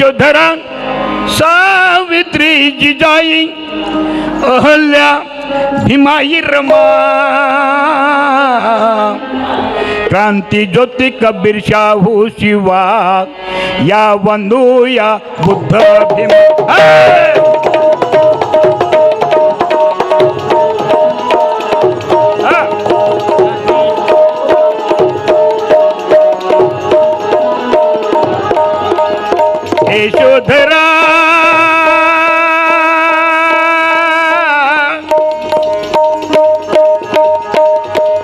यशोधरा सावित्री जिजाई अहल्या भीमाई रमा. क्रांती ज्योती कबीर शाहू शिवा या वंदू या बुद्ध भीमा.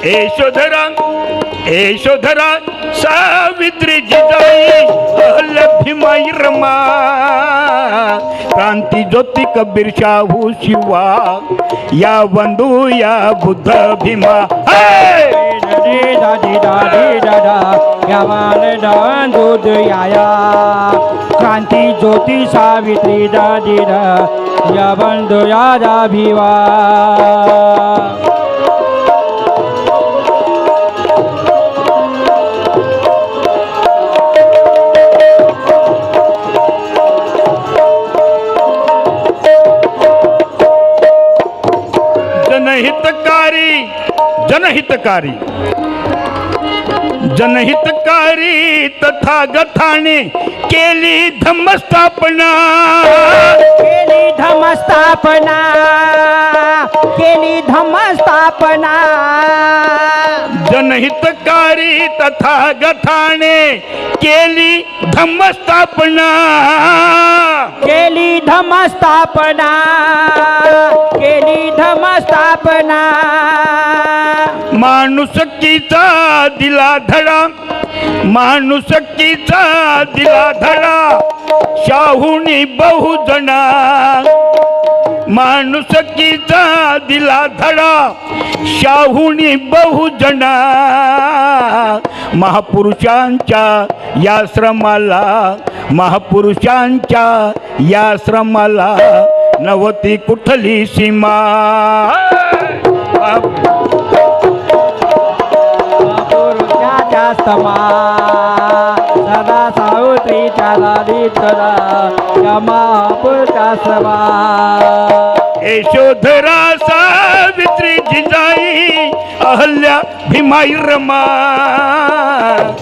यशोधरा यशोधरा सावित्री जिजाई अहल्य रमा. क्रांती ज्योती कबीर शाहू शिवा या बंधू या बुद्ध भीमा. यावान दूध याया. क्रांती ज्योती सावित्री दादी दा या बंधू या दा जनहितकारी। जनहितकारी तथागताने केली धम्मस्थापना. केली धमस्थापना केली धमस्थापना जनहितकारी तथागताने केली धम्मस्थापना. केली धमस्थापना केली धमस्थापना माणुसकीचा दिला धडा माणुसकीचा दिला धडा शाहूनी बहुजना. माणुसकीचा दिला धडा शाहूनी बहुजना. महापुरुषांच्या या श्रमाला महापुरुषांच्या या श्रमाला नवती कुठली सीमा. समा सदा सावित्रीच्या दादीतला या महापुरुषा समा यशोधरा सावित्री जिजाई अहल्या भीमाई रमा.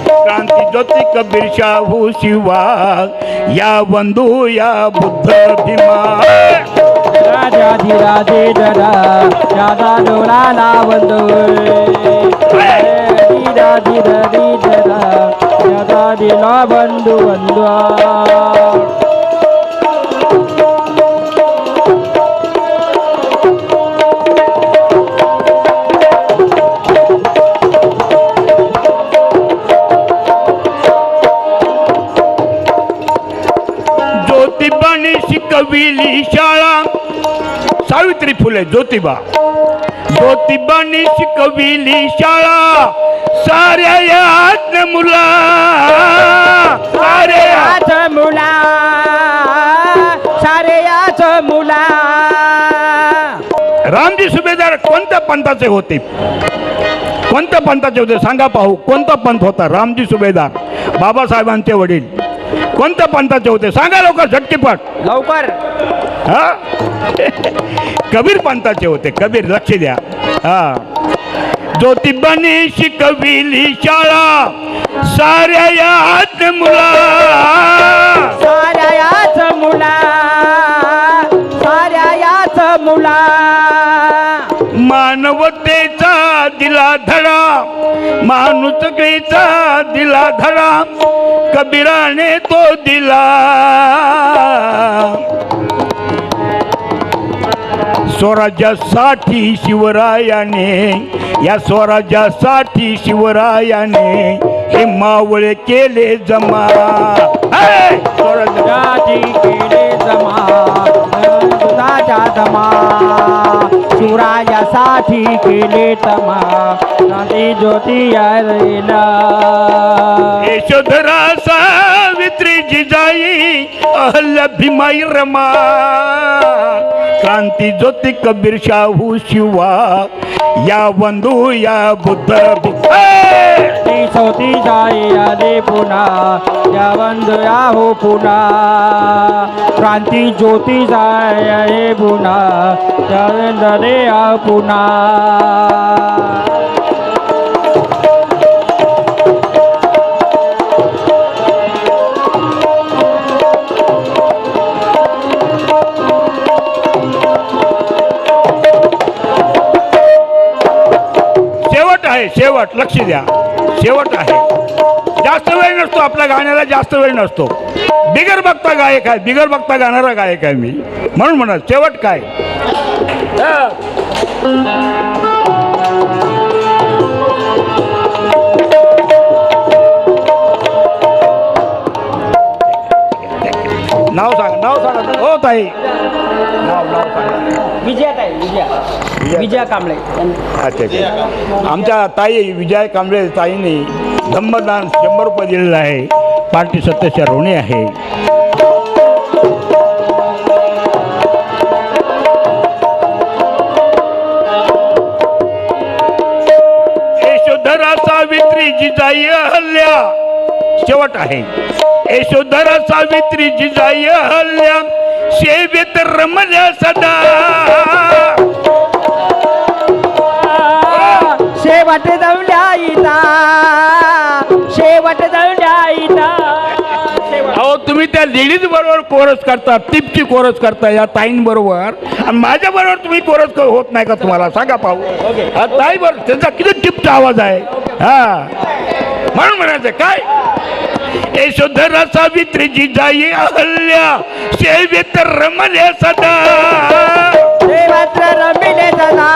क्रांती ज्योती कबीर शाहू शिवा या वंदू या बुद्ध भीमा. राजा धीराजे दरा. राधा डोला नावंदो धीरा धीरा धीरा राधा दिला बंधू बंधू ज्योतिबाने शिकविली शाळा सावित्री फुले ज्योतिबा। ज्योतिबाने शिकविली शाळा साऱ्या या मुला. साऱ्या याच मुला. सारे याच मुला. रामजी सुभेदार कोणत्या पंथाचे होते? कोणत्या पंथाचे होते? सांगा पाहू कोणता पंथ होता रामजी सुभेदार? बाबासाहेबांचे वडील. कोणत्या पंथाचे होते? सांगा लोक झटकीपट लवकर. हा? कबीर पंथाचे होते. कबीर लक्ष द्या. हा. ज्योतिबाने शिकविली शाळा साऱ्या या मुला साऱ्या याच मुला साऱ्या याच मुला मानवतेचा दिला धडा माणुसकीचा दिला धडा कबीराने तो दिला. स्वराज्यासाठी शिवरायाने या स्वराज्यासाठी शिवरायाने हे मावळे केले जमा! स्वराज्य- राजी केले जमा दमा शिवरायासाठी केले तमा ज्योती यशोधरा! जिजाई भीमाई रमा. क्रांती ज्योती कबीर शाहू शिवा. या बंधू या बुद्ध भी- जाई आले पुन्हा. या वंदया हो पुन्हा. क्रांती ज्योती जाय पुन्हा. या वंदने आ पुन्हा. शेवट लक्ष द्या. शेवट आहे. जास्त वेळ नसतो आपल्या गाण्याला जास्त वेळ नसतो. बिगर बघता गायक आहे बिगर बघता गाणारा गायक आहे मी. म्हणून म्हणत शेवट काय? नाव सांग. हो ताई. नाव नाव सांगा. विजया. ताई विजया विजया कांबळे. अच्छा अच्छा. आमच्या ताई विजय कांबळे ताईंनी धम्मदान शंभर रुपये दिलेलं आहे. पार्टी सत्याच्या ऋणी आहे. यशोधरा सावित्री जिजाई हल्ल्या शेवट आहे. यशोधरा सावित्री जिजाई हल्ल्या सेवेत रमल्या सदा. शेवट जवल्या इता शेवट जवल्या इता अहो तुम्ही त्या लेडीज बरोबर कोरस करता टिपची कोरस करता या ताईं बरोबर. आणि माझ्या बरोबर तुम्ही कोरस होत नाही का तुम्हाला? सांगा पाहू. हा, ताई बरोबर त्यांचा किती टिपचा आवाज आहे? हा. म्हणून म्हणायचं काय? यशोधरा सावित्रीची जाई अहल्या. सेवेत रमल्या सदा. शेवट रमिले सदा.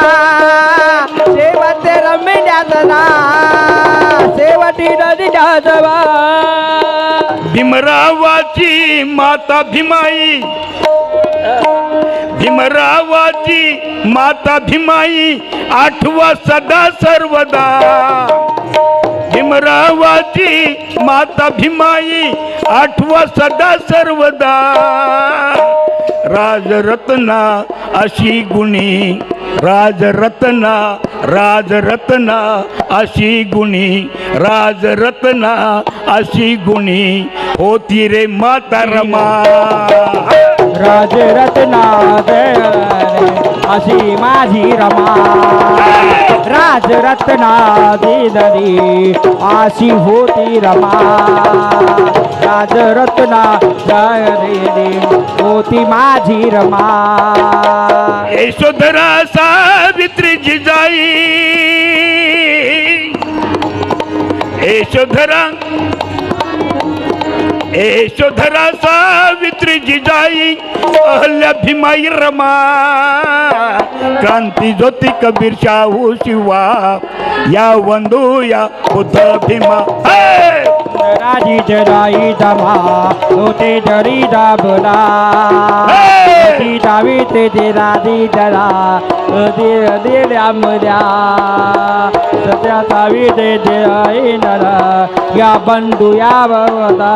शेवट रमिल्या सदा. शेवटी नदी जाजवा भीमरावाची माता भीमाई. भीमरावाची माता भीमाई. आठवा सदा सर्वदा. भीमरावाची माता भीमाई आठवा सदा सर्वदा. राजरत्ना अशी गुणी राजरत्ना राजरत्ना अशी गुणी राजरत्ना अशी गुणी होती रे माता रमा. राजरत्ना जय अशी माझी रमा. राज राजरत्ना दिदरी अशी होती रमा. राजरत्ना जय रे होती माझी रमा. यशोधरा सावित्री जिजाई यशोधरा यशोधरा सावित्री जिजाई अहल्या भीमाई रमा क्रांती ज्योती कबीर शाहू शिवा या वंदू या बुद्ध भीमा! राजी जराई दमा होते जरी दाबला! ती डावी ते दे राधी जरा. दे दे द्या. सत्या तावी दे दे आई नरा. या बंधू या भवता